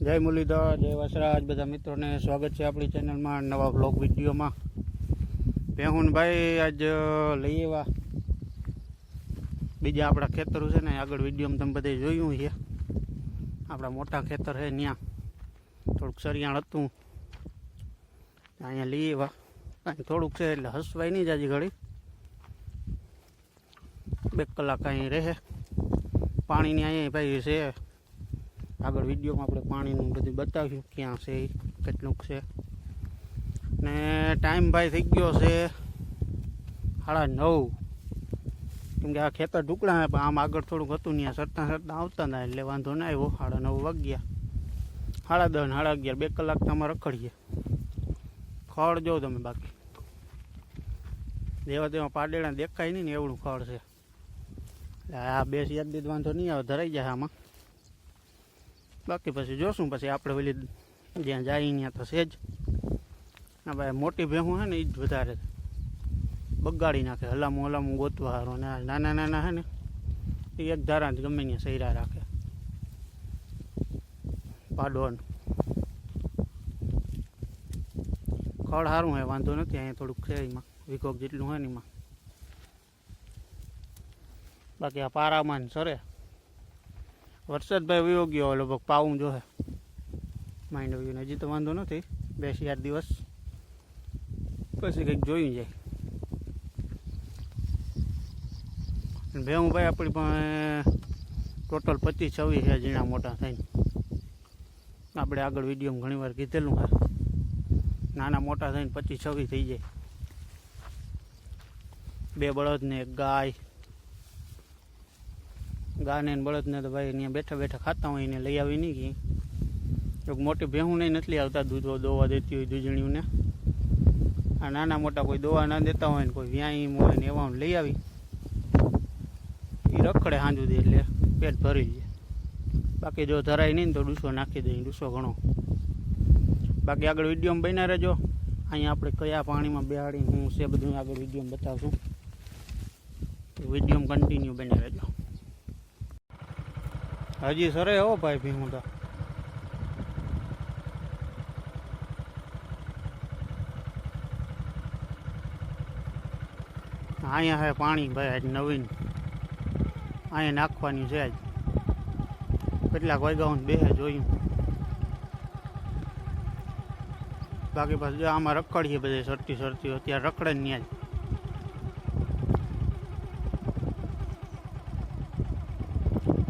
જય મુરલીધર, જય વસરાજ. બધા મિત્રોને સ્વાગત છે આપણી ચેનલમાં નવા બ્લોગ વિડીયોમાં. ભાઈ આજ લઈ આવ્યા. બીજા આપણા ખેતરો છે ને, આગળ વિડીયોમાં તમે બધે જોયું છે. આપણા મોટા ખેતર છે ત્યાં થોડુંક સરિયાણ હતું. અહીંયા લઈ આવ્યા. કાંઈ થોડુંક છે એટલે હસવાય નહીં જાજી ઘડી. બે કલાક અહીં રહે. પાણીની અહીંયા ભાઈ છે આગળ વિડીયોમાં આપણે પાણીનું બધું બતાવ્યું ક્યાં છે, કેટલુંક છે. ને ટાઈમ ભાઈ થઈ ગયો છે સાડા નવ. કેમ કે આ ખેતર ઢુકડા આમ આગળ થોડુંક હતું ત્યાં સરતા સરતા આવતા હતા એટલે વાંધો ના આવ્યો. સાડા નવ વાગ્યા. સાડા દસ સાડા અગિયાર, બે કલાક તો અમારે રખડીએ. ખડ જો તમે બાકી. દેવા તેવા પાડેડા દેખાય નહીં ને એવડું ખડ છે. આ બે યાદ દીધ વાંધો નહીં આવે, ધરાઈ જાય આમાં. બાકી પછી જોશું, પછી આપણે પેલી જ્યાં જાય ત્યાં તો છે જ. ના ભાઈ મોટી ભેહું છે ને એ જ વધારે બગાડી નાખે, હલામું હલામું ગોતવા હારો ને નાના નાના છે ને એ એક ધારા જ ગમે ત્યાં સૈરા રાખે. પાડોન. ખડ સારું હોય વાંધો નથી, અહીંયા થોડુંક છે એમાં, વિકોક જેટલું હોય ને એમાં. બાકી આ પારામાં સરે. વરસાદ ભાઈ વયો ગયો લગભગ પાવું જોહે માઇન્ડ વયું હજી તો વાંધો નથી. બે ચાર દિવસ. પછી કંઈક જોયું જાય. અને ભેહું ભાઈ આપણી પાસે ટોટલ પચીસ, છવ્વીસ છે ઝીણા મોટા થઈને. આપણે આગળ વિડીયોમાં ઘણી વાર કીધેલું હા નાના મોટા થઈને પચીસ, છવ્વીસ થઈ જાય. બે બળદ ને એક ગાય. ગાને બળદને તો ભાઈ અહીંયા બેઠા બેઠા ખાતા હોય એને લઈ આવી નહીં કે એક મોટી ભેહું નહીં નથી આવતા, દૂધો દોવા દેતી હોય દૂધણીઓને આ નાના મોટા કોઈ દોવા ના દેતા હોય ને કોઈ વ્યાયામ હોય ને એવા લઈ આવી. એ રખડે સાંજુ દે એટલે પેટ ભરી જાય બાકી જો ધરાય નહીં તો ડૂસો નાખી દઈએ ડૂસો ઘણો. બાકી આગળ વિડીયોમાં બન્યા રહેજો. અહીંયા આપણે કયા પાણીમાં બેહાડી હું છે બધું આગળ વિડીયોમાં બતાવશું. વિડીયોમાં કન્ટિન્યુ બન્યા રહેજો. હજી સરે હો ભાઈ ભીમું તો. અહીંયા હે પાણી ભાઈ, આજ નવીન. અહીંયા નાખવાની છે આજ. કેટલાક વાગ્યા બે જોયું. બાકી પાછું આમાં રખડીએ બધે સરતી સરતી અત્યારે રખડે ને ત્યાં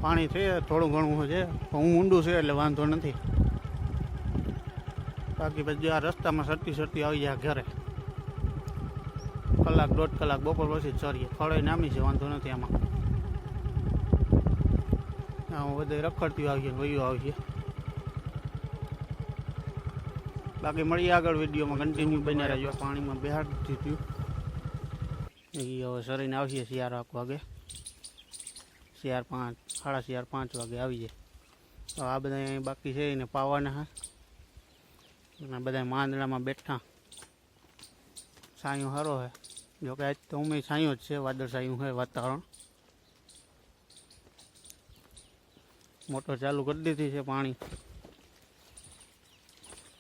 પાણી છે, થોડું ઘણું છે. હું ઊંડું છે એટલે વાંધો નથી. બાકી પછી આ રસ્તામાં સરતી સરતી આવી જાય ઘરે. કલાક દોઢ કલાક બપોર પછી ચરીએ ફળે નામી છે, વાંધો નથી આમાં. હા બધે રખડતી આવીએ વયું આવીએ બાકી મળીએ આગળ વિડીયોમાં. કન્ટિન્યુ બન્યા રહેજો. પાણીમાં બેહાડ થયું એ હવે સરીને આવીએ શિયાર આખ વાગે શિયાર પાંચ, સાડા ચાર પાંચ વાગે આવી જાય. તો આ બધા બાકી છે એને પાવાના હા. અને બધા માંદડામાં બેઠા. સાયું સારો છે જોકે આજ તો અમે સાયું જ છે, વાદળ સાયું છે વાતાવરણ. મોટર ચાલુ કરી દીધી છે પાણી.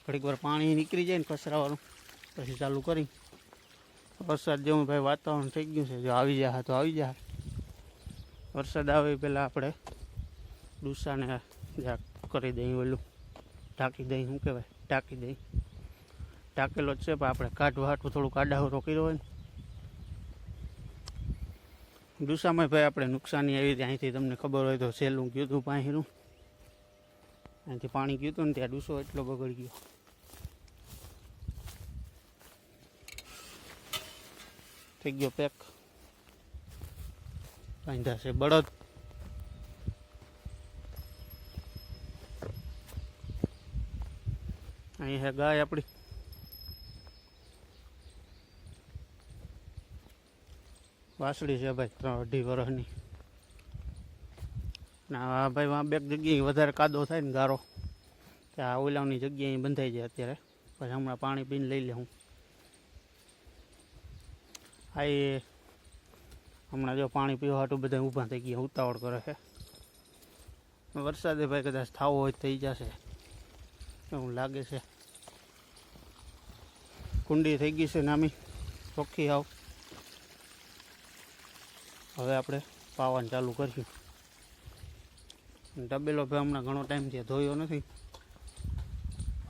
ઘડીક વાર પાણી નીકળી જાય ને કચરાવાળું પછી ચાલુ કરી. વરસાદ જેવું ભાઈ વાતાવરણ થઈ ગયું છે. જો આવી જાય તો આવી જાય વરસાદ આવે પહેલાં આપણે ડુસાને જરાક કરી દઈએ ઓલું. ઢાંકી દઈ શું કહેવાય? ઢાંકી દઈ ઢાંકેલો જ છે, પણ આપણે કાઢવા હાટું થોડું કાઢાવરો કર્યો હોય ને. ડુસામાં ભાઈ આપણે નુકસાની આવી હતી, અહીંથી તમને ખબર હોય તો સહેલું ગયું હતું પાણીનું. અહીંથી પાણી ગયું હતું ને, ત્યાં ડુસો એટલો બગડી ગયો. થઈ ગયો પેક. બાંધ્યા છે, બળદ. અહીં છે ગાય આપણી. વાસળી છે ભાઈ, ત્રણ અઢી વર્ષની ના ભાઈ વાં બે જગ્યાએ વધારે કાદો થાય ને ગારો. ત્યાં ઓલાવની જગ્યાએ બંધાઈ જાય અત્યારે. પછી હમણાં પાણી પીને લઈ લે હું. આ હમણાં જો પાણી પીવા હાટું બધા ઊભા થઈ ગયા, ઉતાવળ કરે છે. વરસાદે ભાઈ કદાચ થવો હોય થઈ જશે. એવું લાગે છે. કુંડી થઈ ગઈ છે નામી. ચોખ્ખી આવ. હવે આપણે પાવાનું ચાલુ કરીશું. તબેલો ભાઈ હમણાં ઘણો ટાઈમ થયા ધોયો નથી.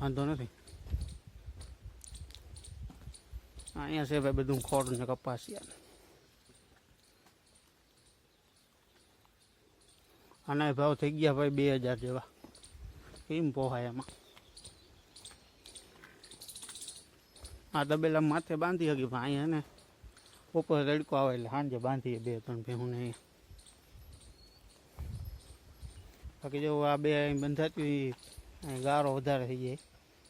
વાંધો નથી. અહીંયા છે ભાઈ બધું ખોડ ને કપાસિયા આના ભાવ થઈ ગયા ભાઈ બે હજાર જેવા. કેમ પોહાય એમાં આ તબેલા માથે બાંધી હકી ભાઈ ને ઉપર રડકો આવે એટલે સાંજે બાંધીએ બે ત્રણ ભેહું નહીં બાકી જો આ બે અહીં બંધાતી ગારો વધારે થઈ જાય.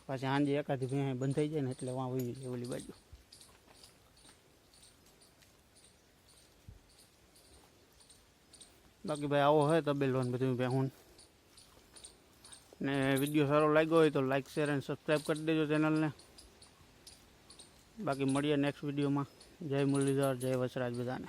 પાછી સાંજે એકાદી અહીં બંધાઈ જાય ને એટલે વાં વહી જાય ઓલી બાજુ. બાકી ભાઈ આવો હોય તબેલો ને બધું ભેહું ને વીડિયો સારો લાગ્યો હોય તો લાઈક શેર અને સબસ્ક્રાઈબ કરી દેજો ચેનલને બાકી મળીએ નેક્સ્ટ વિડીયોમાં. જય મુરલીધર, જય વસરાજ બધાને.